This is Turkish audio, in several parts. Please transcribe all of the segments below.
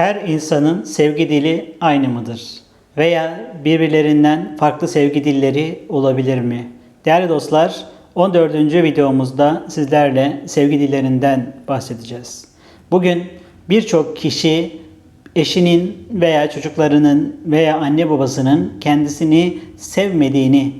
Her insanın sevgi dili aynı mıdır? Veya birbirlerinden farklı sevgi dilleri olabilir mi? Değerli dostlar, 14. videomuzda sizlerle sevgi dillerinden bahsedeceğiz. Bugün birçok kişi eşinin veya çocuklarının veya anne babasının kendisini sevmediğini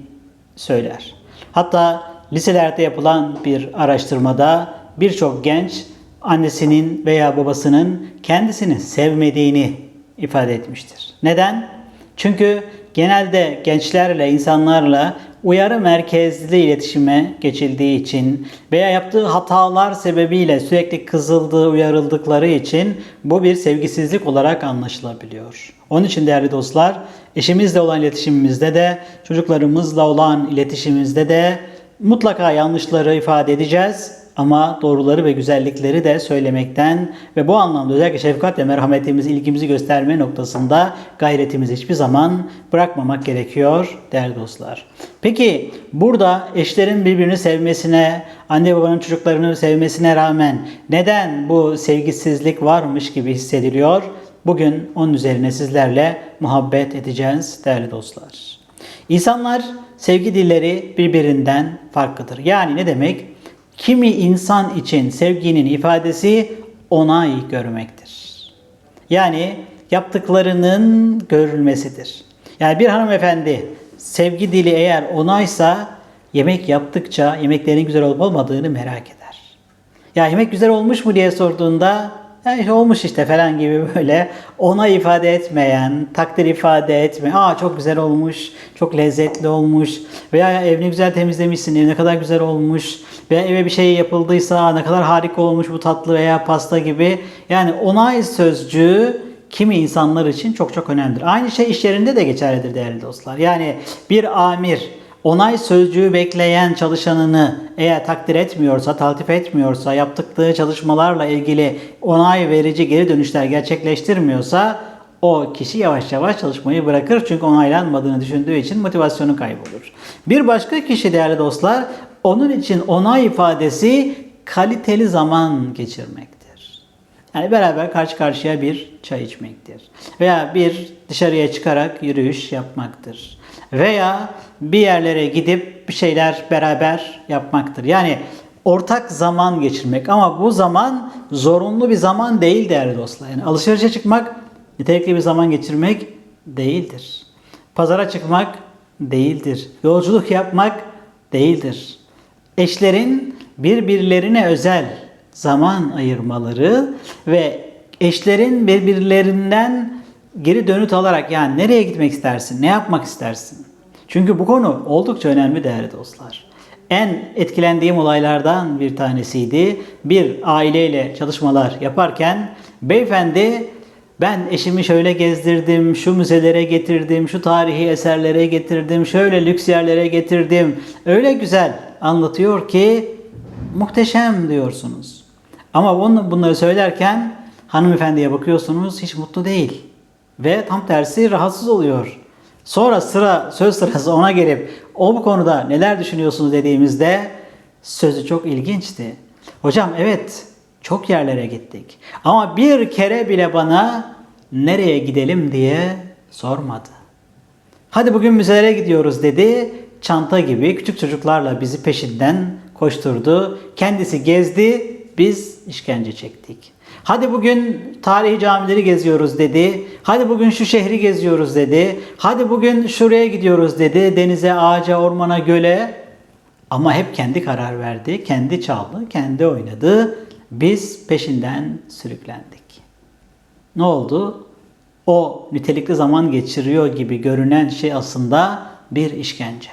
söyler. Hatta liselerde yapılan bir araştırmada birçok genç annesinin veya babasının kendisini sevmediğini ifade etmiştir. Neden? Çünkü genelde gençlerle, insanlarla uyarı merkezli iletişime geçildiği için veya yaptığı hatalar sebebiyle sürekli kızıldığı, uyarıldıkları için bu bir sevgisizlik olarak anlaşılabiliyor. Onun için değerli dostlar, eşimizle olan iletişimimizde de, çocuklarımızla olan iletişimimizde de mutlaka yanlışları ifade edeceğiz ama doğruları ve güzellikleri de söylemekten ve bu anlamda özellikle şefkat ve merhametimizi, ilgimizi gösterme noktasında gayretimizi hiçbir zaman bırakmamak gerekiyor değerli dostlar. Peki burada eşlerin birbirini sevmesine, anne babanın çocuklarını sevmesine rağmen neden bu sevgisizlik varmış gibi hissediliyor? Bugün onun üzerine sizlerle muhabbet edeceğiz değerli dostlar. İnsanlar sevgi dilleri birbirinden farklıdır. Yani ne demek? Kimi insan için sevginin ifadesi onay görmektir. Yani yaptıklarının görülmesidir. Yani bir hanımefendi sevgi dili eğer onaysa yemek yaptıkça yemeklerin güzel olup olmadığını merak eder. Ya yemek güzel olmuş mu diye sorduğunda ya olmuş işte falan gibi böyle ona ifade etmeyen, takdir ifade etme. Aa çok güzel olmuş, çok lezzetli olmuş veya evini güzel temizlemişsin, ev ne kadar güzel olmuş veya eve bir şey yapıldıysa ne kadar harika olmuş bu tatlı veya pasta gibi. Yani onay sözcüğü kimi insanlar için çok çok önemlidir. Aynı şey iş yerinde de geçerlidir değerli dostlar. Yani bir amir onay sözcüğü bekleyen çalışanını eğer takdir etmiyorsa, taltif etmiyorsa, yaptıkları çalışmalarla ilgili onay verici geri dönüşler gerçekleştirmiyorsa o kişi yavaş yavaş çalışmayı bırakır çünkü onaylanmadığını düşündüğü için motivasyonu kaybolur. Bir başka kişi değerli dostlar onun için onay ifadesi kaliteli zaman geçirmektir. Yani beraber karşı karşıya bir çay içmektir. Veya bir dışarıya çıkarak yürüyüş yapmaktır. Veya bir yerlere gidip bir şeyler beraber yapmaktır. Yani ortak zaman geçirmek ama bu zaman zorunlu bir zaman değil değerli dostlar. Yani alışverişe çıkmak nitelikli bir zaman geçirmek değildir. Pazara çıkmak değildir. Yolculuk yapmak değildir. Eşlerin birbirlerine özel zaman ayırmaları ve eşlerin birbirlerinden geri dönüt alarak yani nereye gitmek istersin, ne yapmak istersin? Çünkü bu konu oldukça önemli değerli dostlar. En etkilendiğim olaylardan bir tanesiydi. Bir aileyle çalışmalar yaparken beyefendi ben eşimi şöyle gezdirdim, şu müzelere getirdim, şu tarihi eserlere getirdim, şöyle lüks yerlere getirdim. Öyle güzel anlatıyor ki muhteşem diyorsunuz. Ama bunu, bunları söylerken hanımefendiye bakıyorsunuz hiç mutlu değil. Ve tam tersi rahatsız oluyor. Sonra sıra söz sırası ona gelip o bu konuda neler düşünüyorsunuz dediğimizde sözü çok ilginçti. Hocam evet çok yerlere gittik. Ama bir kere bile bana nereye gidelim diye sormadı. Hadi bugün müzelere gidiyoruz dedi. Çanta gibi küçük çocuklarla bizi peşinden koşturdu. Kendisi gezdi, biz işkence çektik. Hadi bugün tarihi camileri geziyoruz dedi. Hadi bugün şu şehri geziyoruz dedi. Hadi bugün şuraya gidiyoruz dedi. Denize, ağaca, ormana, göle. Ama hep kendi karar verdi. Kendi çaldı, kendi oynadı. Biz peşinden sürüklendik. Ne oldu? O nitelikli zaman geçiriyor gibi görünen şey aslında bir işkence.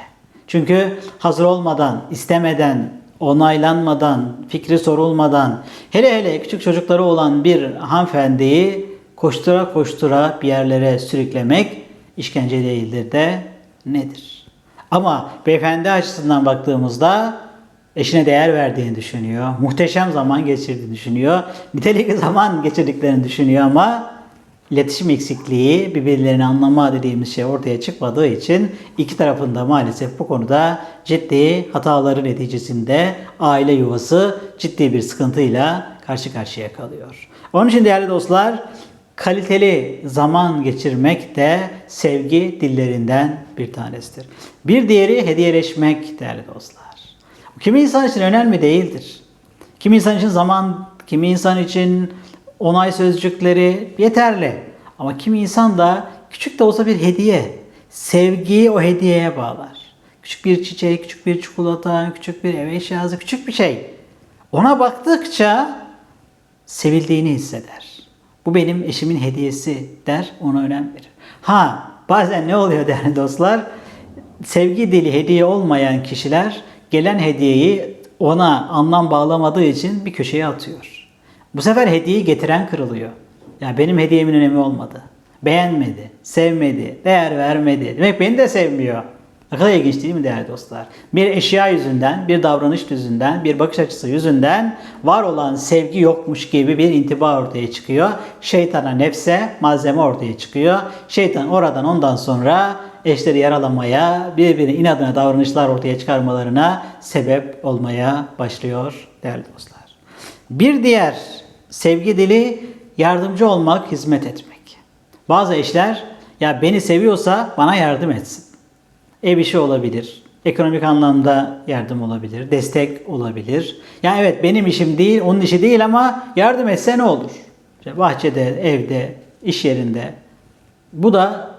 Çünkü hazır olmadan, istemeden, onaylanmadan, fikri sorulmadan, hele hele küçük çocukları olan bir hanımefendiyi koştura koştura bir yerlere sürüklemek işkence değildir de nedir? Ama beyefendi açısından baktığımızda eşine değer verdiğini düşünüyor, muhteşem zaman geçirdiğini düşünüyor, nitelikli zaman geçirdiklerini düşünüyor ama iletişim eksikliği, birbirlerini anlama dediğimiz şey ortaya çıkmadığı için iki tarafında maalesef bu konuda ciddi hataların neticesinde aile yuvası ciddi bir sıkıntıyla karşı karşıya kalıyor. Onun için değerli dostlar, kaliteli zaman geçirmek de sevgi dillerinden bir tanesidir. Bir diğeri hediyeleşmek değerli dostlar. Kimi insan için önemli değildir. Kimi insan için zaman, kimi insan için onay sözcükleri yeterli. Ama kimi insan da küçük de olsa bir hediye, sevgiyi o hediyeye bağlar. Küçük bir çiçek, küçük bir çikolata, küçük bir ev eşyası, küçük bir şey. Ona baktıkça sevildiğini hisseder. Bu benim eşimin hediyesi der, ona önem verir. Ha, bazen ne oluyor değerli dostlar? Sevgi dili hediye olmayan kişiler gelen hediyeyi ona anlam bağlamadığı için bir köşeye atıyor. Bu sefer hediyeyi getiren kırılıyor. Ya benim hediyemin önemi olmadı. Beğenmedi, sevmedi, değer vermedi. Demek beni de sevmiyor. Ne kadar ilginç değil mi değerli dostlar? Bir eşya yüzünden, bir davranış yüzünden, bir bakış açısı yüzünden var olan sevgi yokmuş gibi bir intiba ortaya çıkıyor. Şeytana nefse malzeme ortaya çıkıyor. Şeytan oradan ondan sonra eşleri yaralamaya, birbirine inadına davranışlar ortaya çıkarmalarına sebep olmaya başlıyor değerli dostlar. Bir diğer sevgi dili yardımcı olmak, hizmet etmek. Bazı eşler ya beni seviyorsa bana yardım etsin. Ev işi olabilir. Ekonomik anlamda yardım olabilir. Destek olabilir. Yani evet benim işim değil, onun işi değil ama yardım etse ne olur? İşte bahçede, evde, iş yerinde. Bu da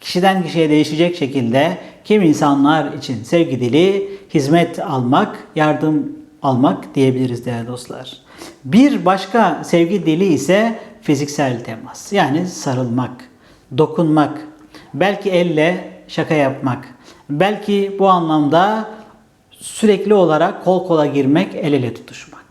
kişiden kişiye değişecek şekilde kim insanlar için sevgi dili, hizmet almak, yardım almak diyebiliriz değerli dostlar. Bir başka sevgi dili ise fiziksel temas. Yani sarılmak, dokunmak, belki elle şaka yapmak, belki bu anlamda sürekli olarak kol kola girmek, el ele tutuşmak.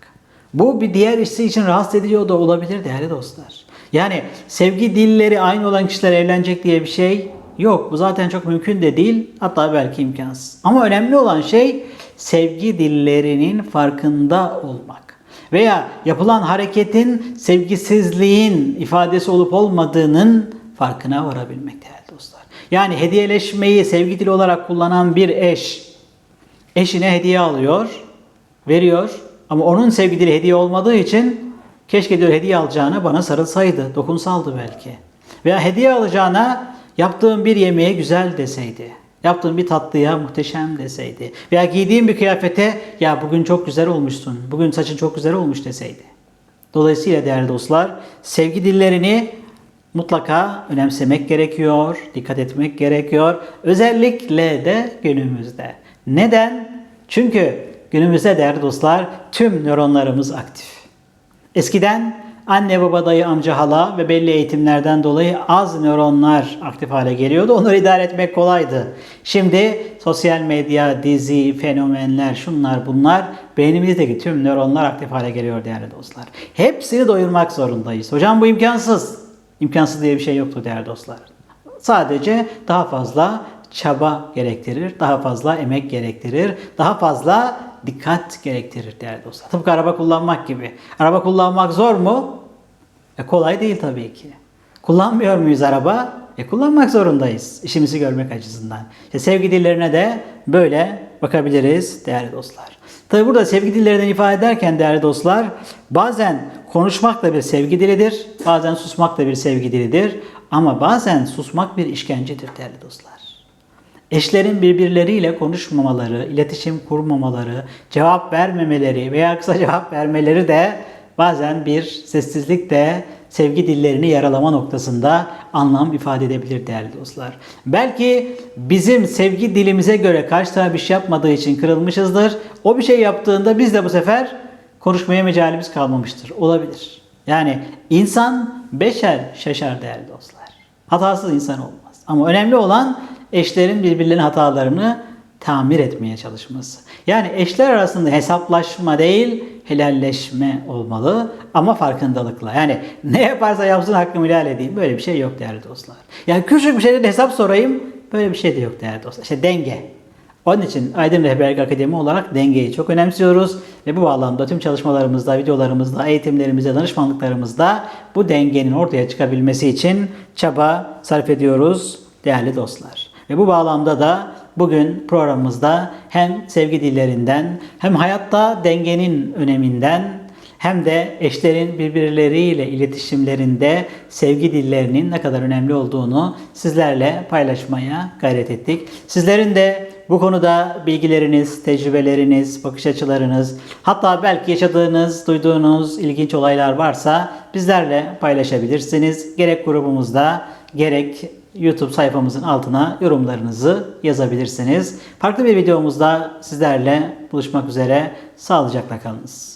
Bu bir diğer işi için rahatsız edici da olabilir değerli dostlar. Yani sevgi dilleri aynı olan kişiler evlenecek diye bir şey yok. Bu zaten çok mümkün de değil. Hatta belki imkansız. Ama önemli olan şey sevgi dillerinin farkında olmak. Veya yapılan hareketin sevgisizliğin ifadesi olup olmadığının farkına varabilmek değerli dostlar. Yani hediyeleşmeyi sevgi dili olarak kullanan bir eş eşine hediye alıyor, veriyor ama onun sevgi dili hediye olmadığı için keşke diyor hediye alacağına bana sarılsaydı, dokunsaldı belki. Veya hediye alacağına yaptığım bir yemeğe güzel deseydi. Yaptığım bir tatlıya muhteşem deseydi. Veya giydiğim bir kıyafete ya bugün çok güzel olmuşsun, bugün saçın çok güzel olmuş deseydi. Dolayısıyla değerli dostlar sevgi dillerini mutlaka önemsemek gerekiyor, dikkat etmek gerekiyor. Özellikle de günümüzde. Neden? Çünkü günümüzde değerli dostlar tüm nöronlarımız aktif. Eskiden anne baba dayı amca hala ve belli eğitimlerden dolayı az nöronlar aktif hale geliyordu. Onları idare etmek kolaydı. Şimdi sosyal medya, dizi, fenomenler, şunlar bunlar beynimizdeki tüm nöronlar aktif hale geliyor değerli dostlar. Hepsini doyurmak zorundayız. Hocam bu imkansız. İmkansız diye bir şey yoktu değerli dostlar. Sadece daha fazla çaba gerektirir, daha fazla emek gerektirir, daha fazla dikkat gerektirir değerli dostlar. Tıpkı araba kullanmak gibi. Araba kullanmak zor mu? E kolay değil tabii ki. Kullanmıyor muyuz araba? E kullanmak zorundayız işimizi görmek açısından. İşte sevgi dillerine de böyle bakabiliriz değerli dostlar. Tabi burada sevgi dillerinden ifade ederken değerli dostlar bazen konuşmak da bir sevgi dilidir, bazen susmak da bir sevgi dilidir ama bazen susmak bir işkencedir değerli dostlar. Eşlerin birbirleriyle konuşmamaları, iletişim kurmamaları, cevap vermemeleri veya kısa cevap vermeleri de bazen bir sessizlik de sevgi dillerini yaralama noktasında anlam ifade edebilir değerli dostlar. Belki bizim sevgi dilimize göre karşı taraf bir şey yapmadığı için kırılmışızdır. O bir şey yaptığında biz de bu sefer konuşmaya mecalimiz kalmamıştır. Olabilir. Yani insan beşer şaşar değerli dostlar. Hatasız insan olmaz. Ama önemli olan eşlerin birbirlerinin hatalarını tamir etmeye çalışması. Yani eşler arasında hesaplaşma değil, helalleşme olmalı ama farkındalıkla. Yani ne yaparsa yapsın hakkımı helal edeyim. Böyle bir şey yok değerli dostlar. Yani küçük bir şeyden hesap sorayım. Böyle bir şey de yok değerli dostlar. İşte denge. Onun için Aydın Rehberlik Akademi olarak dengeyi çok önemsiyoruz ve bu bağlamda tüm çalışmalarımızda, videolarımızda, eğitimlerimizde, danışmanlıklarımızda bu dengenin ortaya çıkabilmesi için çaba sarf ediyoruz değerli dostlar. Ve bu bağlamda da bugün programımızda hem sevgi dillerinden hem hayatta dengenin öneminden hem de eşlerin birbirleriyle iletişimlerinde sevgi dillerinin ne kadar önemli olduğunu sizlerle paylaşmaya gayret ettik. Sizlerin de bu konuda bilgileriniz, tecrübeleriniz, bakış açılarınız, hatta belki yaşadığınız, duyduğunuz ilginç olaylar varsa bizlerle paylaşabilirsiniz. Gerek grubumuzda, gerek YouTube sayfamızın altına yorumlarınızı yazabilirsiniz. Farklı bir videomuzda sizlerle buluşmak üzere. Sağlıcakla kalınız.